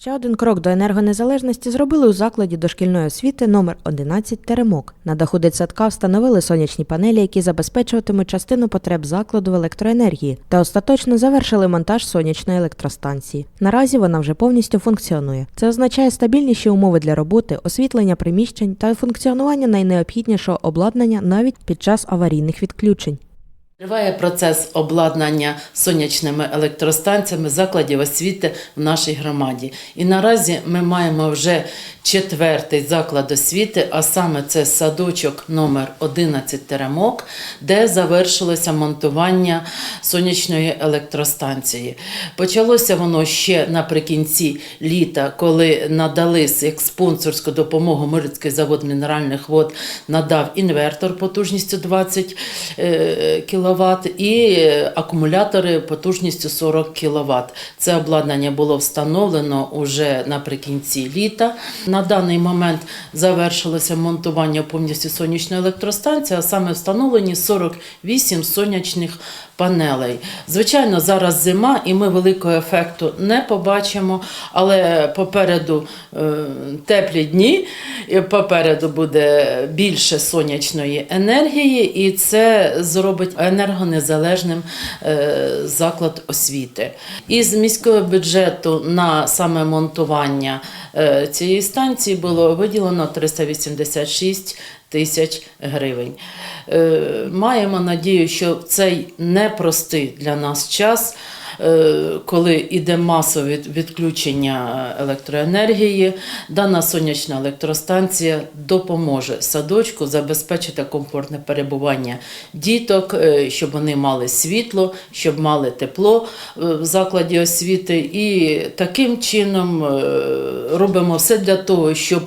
Ще один крок до енергонезалежності зробили у закладі дошкільної освіти номер 11 Теремок. На даху дитсадка встановили сонячні панелі, які забезпечуватимуть частину потреб закладу в електроенергії, та остаточно завершили монтаж сонячної електростанції. Наразі вона вже повністю функціонує. Це означає стабільніші умови для роботи, освітлення приміщень та функціонування найнеобхіднішого обладнання навіть під час аварійних відключень. Триває процес обладнання сонячними електростанціями закладів освіти в нашій громаді. І наразі ми маємо вже четвертий заклад освіти, а саме це садочок номер 11 Теремок, де завершилося монтування сонячної електростанції. Почалося воно ще наприкінці літа, коли надали як спонсорську допомогу Мирицький завод мінеральних вод надав інвертор потужністю 20 кВт і е, акумулятори потужністю 40 кВт. Це обладнання було встановлено уже наприкінці літа. На даний момент завершилося монтування повністю сонячної електростанції, а саме встановлені 48 сонячних панелей. Звичайно, зараз зима, і ми великого ефекту не побачимо, але попереду е, теплі дні, і попереду буде більше сонячної енергії, і це зробить енергонезалежним е, заклад освіти. Із міського бюджету на саме монтування е, цієї станції було виділено 386 тисяч гривень. Е, Маємо надію, що в цей непростий для нас час, е, коли йде масове відключення електроенергії, дана сонячна електростанція допоможе садочку забезпечити комфортне перебування діток, е, щоб вони мали світло, щоб мали тепло в закладі освіти. І таким чином робимо все для того, щоб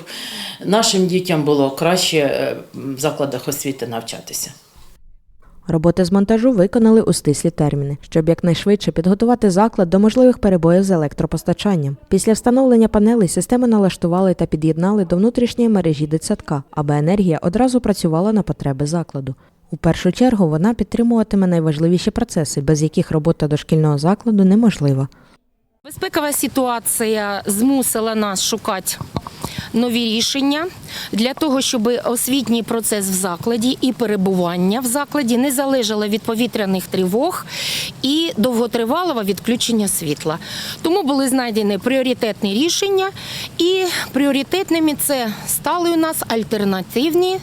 нашим дітям було краще е, в закладах освіти навчатися. Роботи з монтажу виконали у стислі терміни, щоб якнайшвидше підготувати заклад до можливих перебоїв з електропостачанням. Після встановлення панелей систему налаштували та під'єднали до внутрішньої мережі дитсадка, аби енергія одразу працювала на потреби закладу. У першу чергу вона підтримуватиме найважливіші процеси, без яких робота дошкільного закладу неможлива. Безпекова ситуація змусила нас шукати нові рішення для того, щоб освітній процес в закладі і перебування в закладі не залежало від повітряних тривог і довготривалого відключення світла. Тому були знайдені пріоритетні рішення, і пріоритетними це стали у нас альтернативні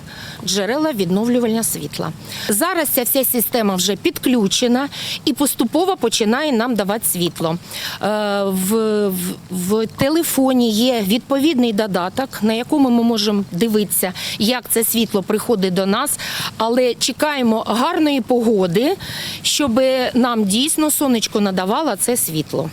джерела відновлювання світла. Зараз ця вся система вже підключена і поступово починає нам давати світло. Е, В, в, в телефоні є відповідний додаток, на якому ми можемо дивитися, як це світло приходить до нас, але чекаємо гарної погоди, щоб нам дійсно сонечко надавало це світло.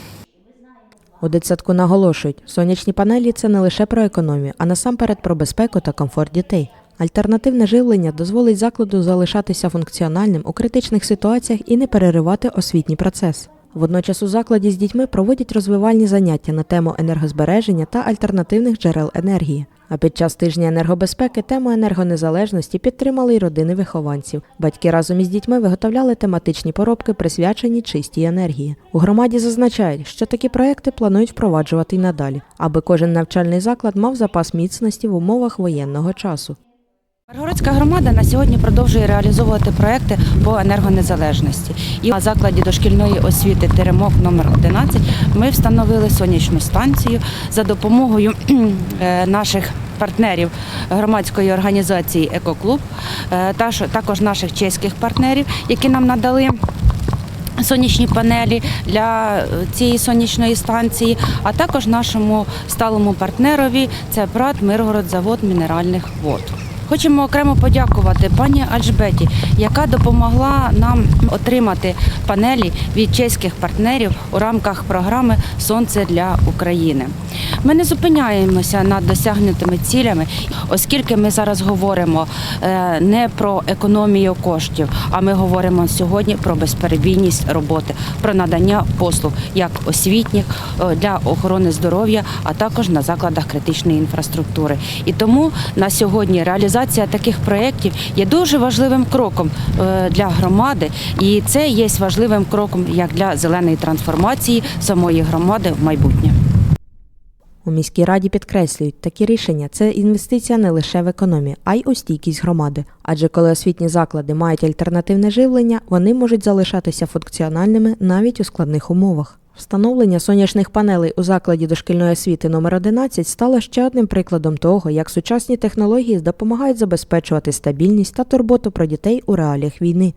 У дитсадку наголошують, сонячні панелі це не лише про економію, а насамперед про безпеку та комфорт дітей. Альтернативне живлення дозволить закладу залишатися функціональним у критичних ситуаціях і не переривати освітній процес. Водночас у закладі з дітьми проводять розвивальні заняття на тему енергозбереження та альтернативних джерел енергії. А під час тижня енергобезпеки тему енергонезалежності підтримали й родини вихованців. Батьки разом із дітьми виготовляли тематичні поробки, присвячені чистій енергії. У громаді зазначають, що такі проекти планують впроваджувати й надалі, аби кожен навчальний заклад мав запас міцності в умовах воєнного часу. Миргородська громада на сьогодні продовжує реалізовувати проекти по енергонезалежності. І на закладі дошкільної освіти Теремок номер 11 ми встановили сонячну станцію за допомогою е, наших партнерів громадської організації Екоклуб, е, та також наших чеських партнерів, які нам надали. Сонячні панелі для цієї сонячної станції, а також нашому сталому партнерові це ПРАТ Миргородзавод мінеральних вод. Хочемо окремо подякувати пані Альжбеті, яка допомогла нам отримати панелі від чеських партнерів у рамках програми Сонце для України. Ми не зупиняємося над досягнутими цілями, оскільки ми зараз говоримо е, не про економію коштів, а ми говоримо сьогодні про безперебійність роботи, про надання послуг як освітніх е, для охорони здоров'я, а також на закладах критичної інфраструктури. І тому на сьогодні реалізація таких проєктів є дуже важливим кроком е, для громади, і це є важливим кроком як для зеленої трансформації самої громади в майбутнє. У міській раді підкреслюють, такі рішення це інвестиція не лише в економію, а й у стійкість громади. Адже коли освітні заклади мають альтернативне живлення, вони можуть залишатися функціональними навіть у складних умовах. Встановлення сонячних панелей у закладі дошкільної освіти номер 11 стало ще одним прикладом того, як сучасні технології допомагають забезпечувати стабільність та турботу про дітей у реаліях війни.